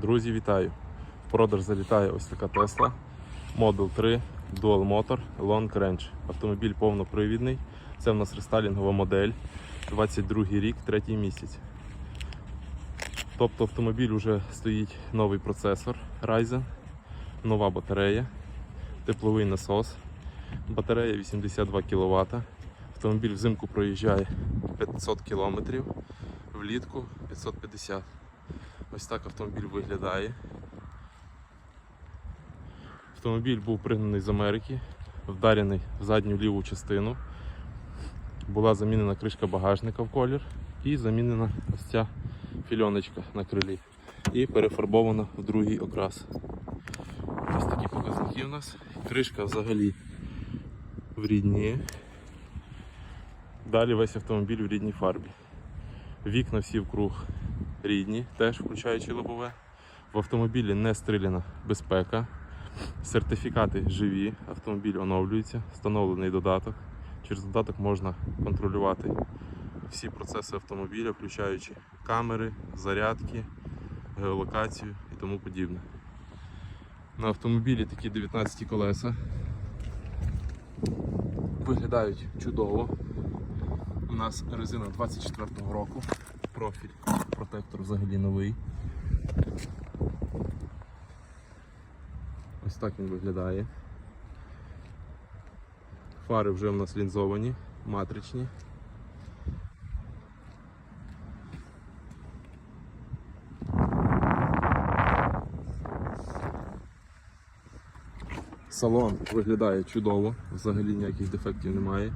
Друзі, вітаю! В продаж залітає ось така Tesla Model 3 Dual Motor Long Range. Автомобіль повнопривідний. Це в нас рестайлінгова модель. 22 рік, третій місяць. Тобто автомобіль вже стоїть новий процесор Ryzen, нова батарея, тепловий насос, батарея 82 кВт. Автомобіль взимку проїжджає 500 км, влітку 550 Ось так автомобіль виглядає. Автомобіль був пригнаний з Америки, вдарений в задню ліву частину. Була замінена кришка багажника в колір і замінена ось ця фільоночка на крилі. І перефарбована в другий окрас. Ось такі показники у нас. Кришка взагалі в рідній. Далі весь автомобіль в рідній фарбі. Вікна всі вкруг рідні, теж включаючи лобове. В автомобілі не стріляна безпека. Сертифікати живі, автомобіль оновлюється, встановлений додаток. Через додаток можна контролювати всі процеси автомобіля, включаючи камери, зарядки, геолокацію і тому подібне. На автомобілі такі 19 колеса. Виглядають чудово. У нас резина 24-го року, профіль, протектор взагалі новий. Ось так він виглядає. Фари вже в нас лінзовані, матричні. Салон виглядає чудово, взагалі ніяких дефектів немає.